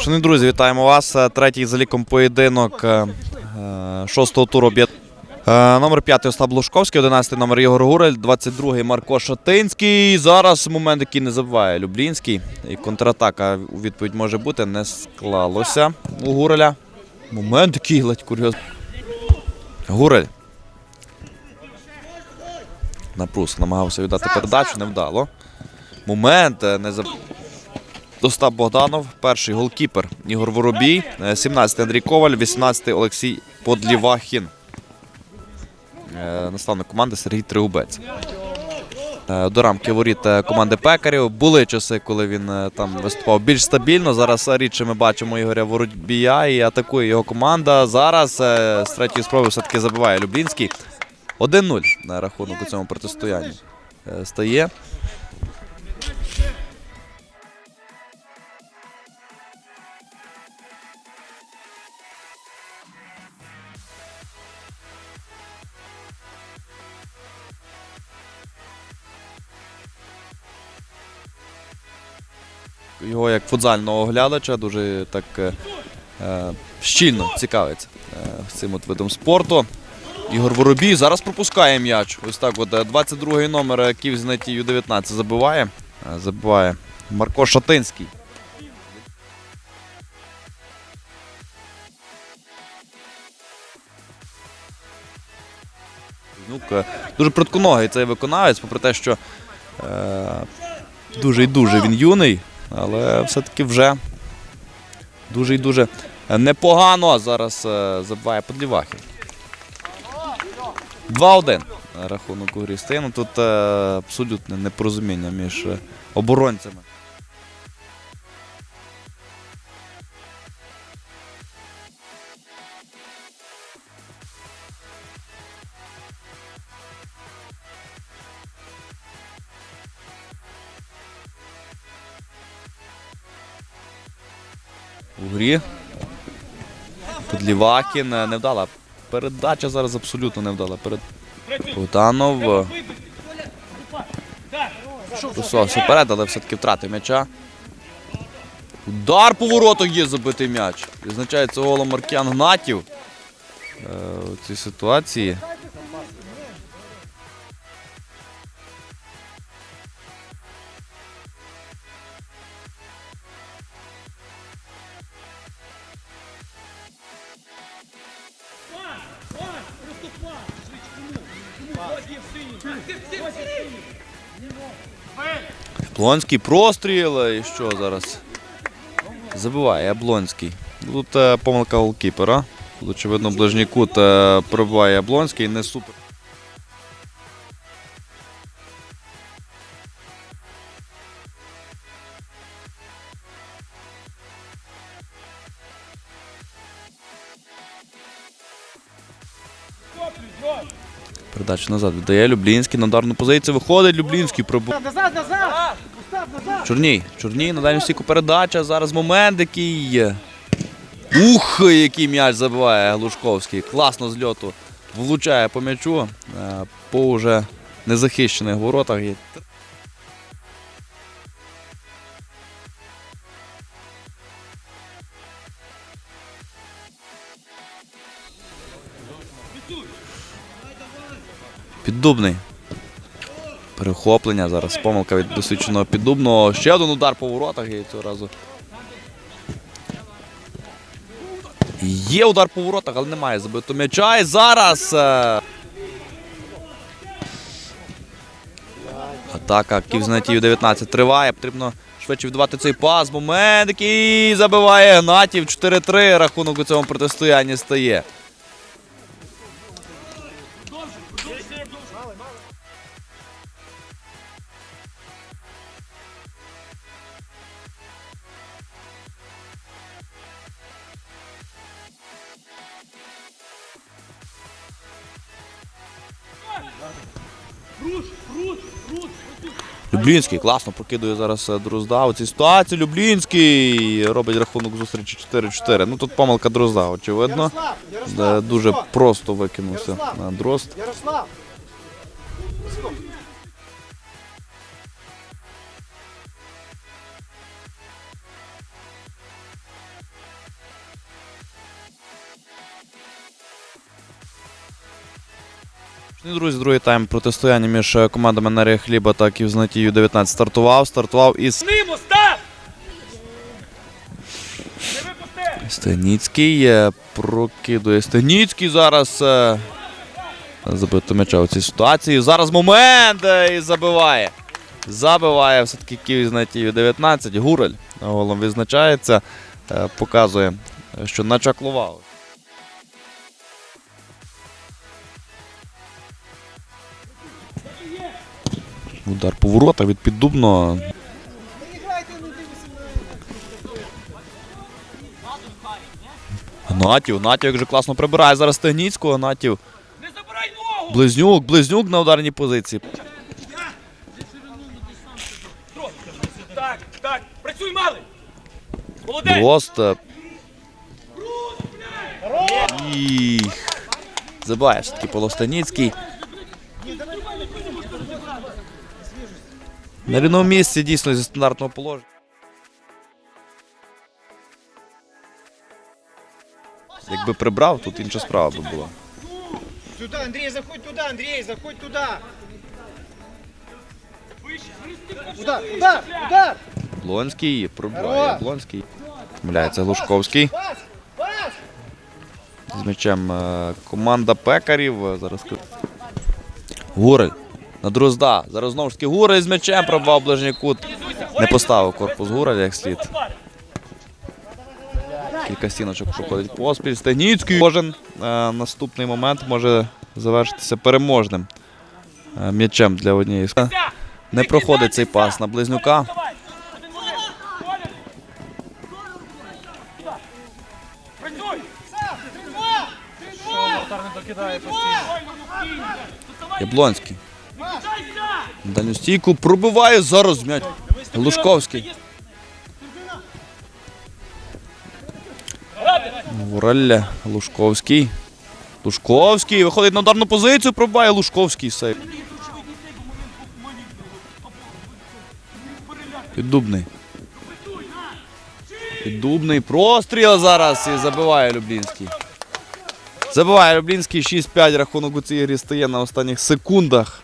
Шановні друзі, вітаємо вас. Е, Третій за ліком поєдинок е, е, шостого туру. Е, Номер 5 Остап Лужковський, 11 номер Ігор Гурель, 22 Марко Шатинський. Зараз момент, який не забуває Люблінський. І контратака у відповідь може бути. Не склалося у Гуреля. Момент який ледь курйоз. Гурель. Напрус намагався віддати передачу, невдало. Момент е, не заб... Остап Богданов, перший голкіпер Ігор Воробій, е, 17 Андрій Коваль, 18 Олексій Подлівахін. Е, Наставник команди Сергій Триубець. Е, До рамки воріт е, команди Пекарів. Були часи, коли він е, там виступав більш стабільно. Зараз е, рідше ми бачимо Ігоря Воробія і атакує його команда. Зараз е, з третьої спроби все-таки забиває Люблінський. 1-0 на рахунок у цьому протистоянні е, стає. Його як футзального оглядача дуже так е, е, щільно цікавиться е, цим от видом спорту. Ігор Воробій зараз пропускає м'яч. Ось так от е, 22-й номер е, Київзнеті Ю-19 забиває. Е, Забиває Марко Шатинський. Е, дуже притконогий цей виконавець, попри те, що е, дуже і дуже він юний, але все-таки вже дуже і дуже непогано зараз е, забиває Подлівахів. 2-1 рахунок у грі стає. Ну, Тут е, абсолютне непорозуміння між е, оборонцями. У грі. Подлівакін е, невдала. Передача зараз абсолютно невдала. Перед... Богданов. Просувався вперед, але все-таки втратив м'яча. Удар по воротах є забитий м'яч. Відзначається голом Маркіан Гнатів. Е, у цій ситуації. Яблонський простріл. І що зараз? Забиває Яблонський. Тут е, помилка голкіпера. Очевидно, ближній кут е, пробиває Яблонський. Не супер. Передачу назад віддає Люблінський на ударну позицію. Виходить Люблінський пробув. Назад, назад! Чорній, Чорній на дальню стійку передача. Зараз момент який. Ух, який м'яч забиває Глушковський. Класно з льоту. Влучає по м'ячу. е, По вже незахищених воротах. Піддубний. Перехоплення зараз. Помилка від досвідченого піддубного. Ще один удар по воротах і цього разу. Є удар по воротах, але немає забитого м'яча. І зараз. е, Атака Київзнатів 19 триває. Потрібно швидше віддавати цей пас. Момент, який забиває Гнатів. 4-3 рахунок у цьому протистоянні стає. Люблінський класно прокидує зараз Друзда Дрозда. У цій ситуації Люблінський робить рахунок зустрічі 4-4. Ну тут помилка Дрозда, очевидно. Ярослав! дуже просто викинувся на Дрозд. Ярослав! Друзі, другий тайм протистояння між е, командами Енергія Хліба та Київзнатію 19 стартував. Стартував із! Стеніцький. е, Прокидує Стеніцький зараз. е, Забито м'яча у цій ситуації. Зараз момент і забиває. Забиває все-таки Київзнатію 19. Гурель голом відзначається. Показує, що начаклував. Удар по воротах від піддубного. Гнатів, Гнатів як же класно прибирає зараз забирай ногу! Близнюк, близнюк на ударній позиції. Так, так, працюй, малий! Молодець! І... Забиває все-таки Полостаніцький. На рівному місці дійсно зі стандартного положення. Якби прибрав, тут інша справа би була. Сюда, Андрей, заходь туда, Андрей, заходь туда. Удар, удар, удар. Блонський пробиває. Блонський. Помиляється Глушковський. З м'ячем е, команда пекарів. е, Зараз Гурель. На Дрозда. Зараз знову ж таки Гурель з м'ячем пробував ближній кут. Не поставив корпус Гуреля як слід. Кілька стіночок проходить поспіль. Стегніцький. Кожен е, наступний момент може завершитися переможним е, м'ячем для однієї. Не проходить цей пас на близнюка. Яблонський. Дальню стійку пробиває зараз м'яч. Глушковський. Гурелля, Лужковський. Лужковський виходить на ударну позицію, пробиває Лужковський сейв. Піддубний. Піддубний простріл зараз і забиває Люблінський. Забиває Люблінський 6-5 рахунок у цій грі стає на останніх секундах.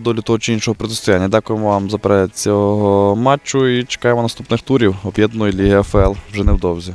Долю того чи іншого протистояння. Дякуємо вам за перегляд цього матчу і чекаємо наступних турів об'єднаної ліги АФЛ вже невдовзі.